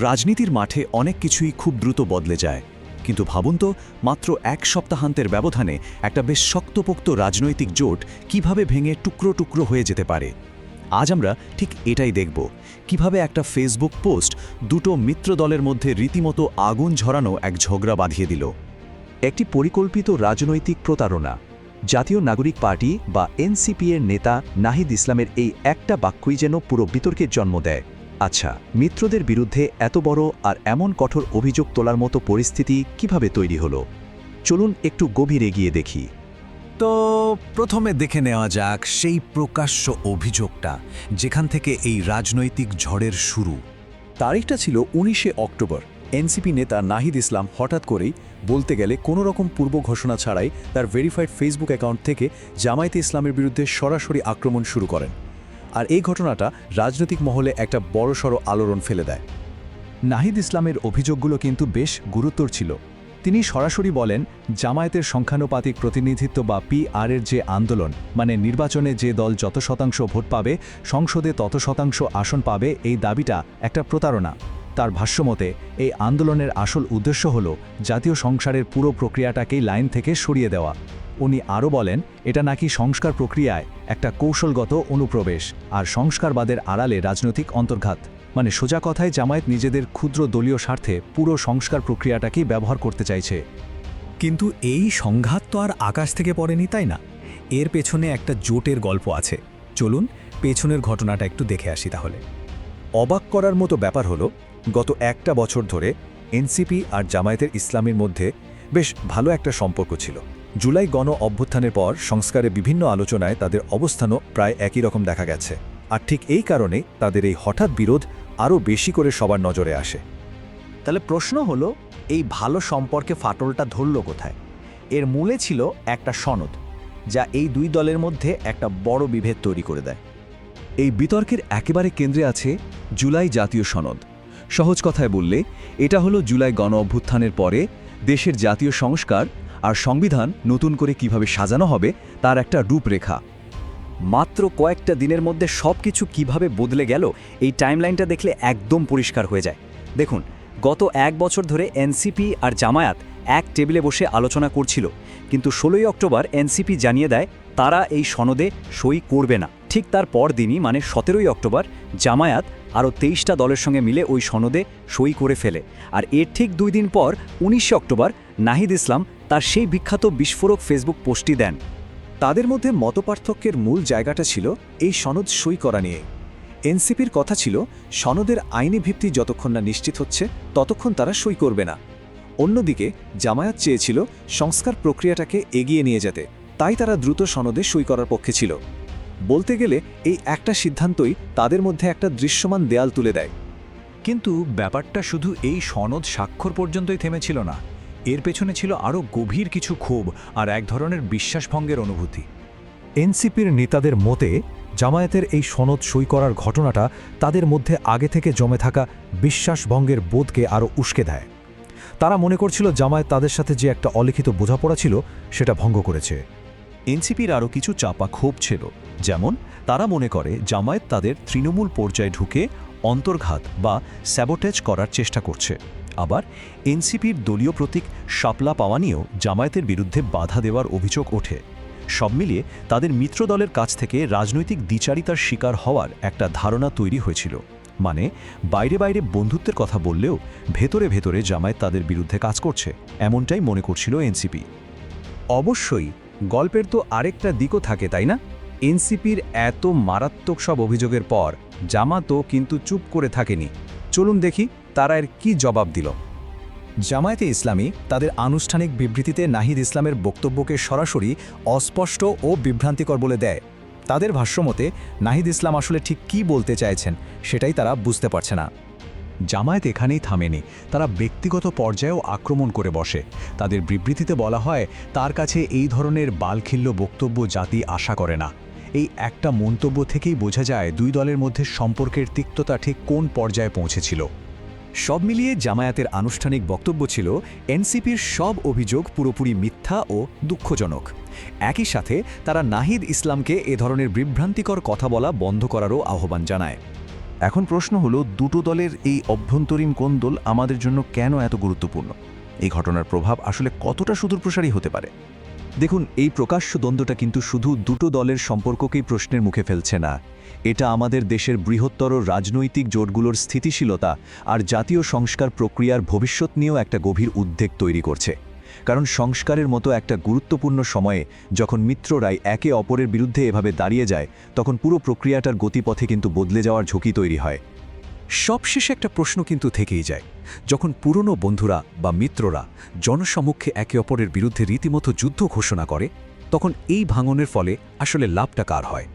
রাজনীতির মাঠে অনেক কিছুই খুব দ্রুত বদলে যায়। কিন্তু ভাবুন তো, মাত্র এক সপ্তাহান্তের ব্যবধানে একটা বেশ শক্তপোক্ত রাজনৈতিক জোট কীভাবে ভেঙে টুকরো টুকরো হয়ে যেতে পারে? আজ আমরা ঠিক এটাই দেখব। কীভাবে একটা ফেসবুক পোস্ট দুটো মিত্র দলের মধ্যে রীতিমতো আগুন ঝরানো এক ঝগড়া বাঁধিয়ে দিল। একটি পরিকল্পিত রাজনৈতিক প্রতারণা। জাতীয় নাগরিক পার্টি বা এনসিপি এর নেতা নাহিদ ইসলামের এই একটা বাক্যই যেন পুরো বিতর্কের জন্ম দেয়। আচ্ছা মিত্রদের বিরুদ্ধে এত বড় আর এমন কঠোর অভিযোগ তোলার মতো পরিস্থিতি কীভাবে তৈরি হলো? চলুন একটু গভীরে গিয়ে দেখি। তো প্রথমে দেখে নেওয়া যাক সেই প্রকাশ্য অভিযোগটা, যেখান থেকে এই রাজনৈতিক ঝড়ের শুরু। তারিখটা ছিল উনিশে অক্টোবর। এনসিপি নেতা নাহিদ ইসলাম হঠাৎ করেই বলতে গেলে কোনো রকম পূর্ব ঘোষণা ছাড়াই তার ভেরিফাইড ফেসবুক অ্যাকাউন্ট থেকে জামায়াতে ইসলামের বিরুদ্ধে সরাসরি আক্রমণ শুরু করেন। আর এই ঘটনাটা রাজনৈতিক মহলে একটা বড়সড় আলোড়ন ফেলে দেয়। নাহিদ ইসলামের অভিযোগগুলো কিন্তু বেশ গুরুত্বর ছিল। তিনি সরাসরি বলেন, জামায়াতের সংখ্যানুপাতিক প্রতিনিধিত্ব বা পিআর এর যে আন্দোলন মানে নির্বাচনে যে দল যত শতাংশ ভোট পাবে, সংসদে তত শতাংশ আসন পাবে, এই দাবিটা একটা প্রতারণা। তার ভাষ্যমতে এই আন্দোলনের আসল উদ্দেশ্য হল জাতীয় সংসারের পুরো প্রক্রিয়াটাকেই লাইন থেকে সরিয়ে দেওয়া। উনি আরও বলেন, এটা নাকি সংস্কার প্রক্রিয়ায় একটা কৌশলগত অনুপ্রবেশ আর সংস্কারবাদের আড়ালে রাজনৈতিক অন্তর্ঘাত। মানে সোজা কথায় জামায়াত নিজেদের ক্ষুদ্র দলীয় স্বার্থে পুরো সংস্কার প্রক্রিয়াটাকেই ব্যবহার করতে চাইছে। কিন্তু এই সংঘাত তো আর আকাশ থেকে পড়েনি, তাই না? এর পেছনে একটা জোটের গল্প আছে। চলুন পেছনের ঘটনাটা একটু দেখে আসি তাহলে। অবাক করার মতো ব্যাপার হলো, গত একটা বছর ধরে এনসিপি আর জামায়াতের ইসলামের মধ্যে বেশ ভালো একটা সম্পর্ক ছিল। জুলাই গণ অভ্যুত্থানের পর সংস্কারে বিভিন্ন আলোচনায় তাদের অবস্থানও প্রায় একই রকম দেখা গেছে। আর ঠিক এই কারণে তাদের এই হঠাৎ বিরোধ আরও বেশি করে সবার নজরে আসে। তাহলে প্রশ্ন হলো, এই ভালো সম্পর্কে ফাটলটা ধরল কোথায়? এর মূলে ছিল একটা সনদ, যা এই দুই দলের মধ্যে একটা বড় বিভেদ তৈরি করে দেয়। এই বিতর্কের একেবারে কেন্দ্রে আছে জুলাই জাতীয় সনদ। সহজ কথায় বললে, এটা হলো জুলাই গণ অভ্যুত্থানের পরে দেশের জাতীয় সংস্কার আর সংবিধান নতুন করে কীভাবে সাজানো হবে তার একটা রূপরেখা। মাত্র কয়েকটা দিনের মধ্যে সব কিছু কীভাবে বদলে গেল, এই টাইমলাইনটা দেখলে একদম পরিষ্কার হয়ে যায়। দেখুন, গত এক বছর ধরে এনসিপি আর জামায়াত এক টেবিলে বসে আলোচনা করছিল, কিন্তু ষোলোই অক্টোবর এনসিপি জানিয়ে দেয়, তারা এই সনদে সই করবে না। ঠিক তার পর দিনই মানে সতেরোই অক্টোবর, জামায়াত আরও তেইশটা দলের সঙ্গে মিলে ওই সনদে সই করে ফেলে। আর এর ঠিক দুই দিন পর, উনিশে অক্টোবর, নাহিদ ইসলাম তার সেই বিখ্যাত বিস্ফোরক ফেসবুক পোস্টটি দেন। তাদের মধ্যে মতপার্থক্যের মূল জায়গাটা ছিল এই সনদ সই করা নিয়ে। এনসিপির কথা ছিল, সনদের আইনি ভিত্তি যতক্ষণ না নিশ্চিত হচ্ছে, ততক্ষণ তারা সই করবে না। অন্যদিকে, জামায়াত চেয়েছিল সংস্কার প্রক্রিয়াটাকে এগিয়ে নিয়ে যেতে, তাই তারা দ্রুত সনদে সই করার পক্ষে ছিল। বলতে গেলে, এই একটা সিদ্ধান্তই তাদের মধ্যে একটা দৃশ্যমান দেয়াল তুলে দেয়। কিন্তু ব্যাপারটা শুধু এই সনদ স্বাক্ষর পর্যন্তই থেমেছিল না। এর পেছনে ছিল আরও গভীর কিছু ক্ষোভ আর এক ধরনের বিশ্বাসভঙ্গের অনুভূতি। এনসিপির নেতাদের মতে, জামায়াতের এই সনদ সই করার ঘটনাটা তাদের মধ্যে আগে থেকে জমে থাকা বিশ্বাসভঙ্গের বোধকে আরও উস্কে দেয়। তারা মনে করছিল জামায়াত তাদের সাথে যে একটা অলিখিত বোঝাপড়া ছিল, সেটা ভঙ্গ করেছে। এনসিপির আরও কিছু চাপা ক্ষোভ ছিল, যেমন তারা মনে করে জামায়াত তাদের তৃণমূল পর্যায়ে ঢুকে অন্তর্ঘাত বা স্যাবোটেজ করার চেষ্টা করছে। আবার এনসিপির দলীয় প্রতীক শাপলা পাওয়া নিয়েও জামায়াতের বিরুদ্ধে বাধা দেওয়ার অভিযোগ ওঠে। সব মিলিয়ে তাদের মিত্র দলের কাছ থেকে রাজনৈতিক দ্বিচারিতার শিকার হওয়ার একটা ধারণা তৈরি হয়েছিল। মানে বাইরে বাইরে বন্ধুত্বের কথা বললেও ভেতরে ভেতরে জামায়াত তাদের বিরুদ্ধে কাজ করছে, এমনটাই মনে করছিল এনসিপি। অবশ্যই, গল্পের তো আরেকটা দিকও থাকে, তাই না? এনসিপির এত মারাত্মক সব অভিযোগের পর জামাতও কিন্তু চুপ করে থাকেনি। চলুন দেখি তারা এর কি জবাব দিল? জামায়াতে ইসলামী তাদের আনুষ্ঠানিক বিবৃতিতে নাহিদ ইসলামের বক্তব্যকে সরাসরি অস্পষ্ট ও বিভ্রান্তিকর বলে দেয়। তাদের ভাষ্যমতে নাহিদ ইসলাম আসলে ঠিক কি বলতে চাইছেন সেটাই তারা বুঝতে পারছে না। জামায়াত এখানেই থামেনি। তারা ব্যক্তিগত পর্যায়েও আক্রমণ করে বসে। তাদের বিবৃতিতে বলা হয়, তার কাছে এই ধরনের বালখিল্য বক্তব্য জাতি আশা করে না। এই একটা মন্তব্য থেকেই বোঝা যায় দুই দলের মধ্যে সম্পর্কের তিক্ততা ঠিক কোন পর্যায়ে পৌঁছেছিল। সব মিলিয়ে জামায়াতের আনুষ্ঠানিক বক্তব্য ছিল এনসিপির সব অভিযোগ পুরোপুরি মিথ্যা ও দুঃখজনক। একই সাথে তারা নাহিদ ইসলামকে এ ধরনের বিভ্রান্তিকর কথা বলা বন্ধ করারও আহ্বান জানায়। এখন প্রশ্ন হলো, দুটো দলের এই অভ্যন্তরীণ কোন্দল আমাদের জন্য কেন এত গুরুত্বপূর্ণ? এই ঘটনার প্রভাব আসলে কতটা সুদূরপ্রসারী হতে পারে? দেখুন, এই প্রকাশ্য দ্বন্দ্বটা কিন্তু শুধু দুটো দলের সম্পর্ককেই প্রশ্নের মুখে ফেলছে না। এটা আমাদের দেশের বৃহত্তর রাজনৈতিক জোটগুলোর স্থিতিশীলতা আর জাতীয় সংস্কার প্রক্রিয়ার ভবিষ্যৎ নিয়েও একটা গভীর উদ্বেগ তৈরি করছে। কারণ সংস্কারের মতো একটা গুরুত্বপূর্ণ সময়ে যখন মিত্ররাই একে অপরের বিরুদ্ধে এভাবে দাঁড়িয়ে যায়, তখন পুরো প্রক্রিয়াটার গতিপথে কিন্তু বদলে যাওয়ার ঝুঁকি তৈরি হয়। সবশেষে একটা প্রশ্ন কিন্তু থেকেই যায়। যখন পুরনো বন্ধুরা বা মিত্ররা জনসমক্ষে একে অপরের বিরুদ্ধে রীতিমতো যুদ্ধ ঘোষণা করে, তখন এই ভাঙনের ফলে আসলে লাভটা কার হয়?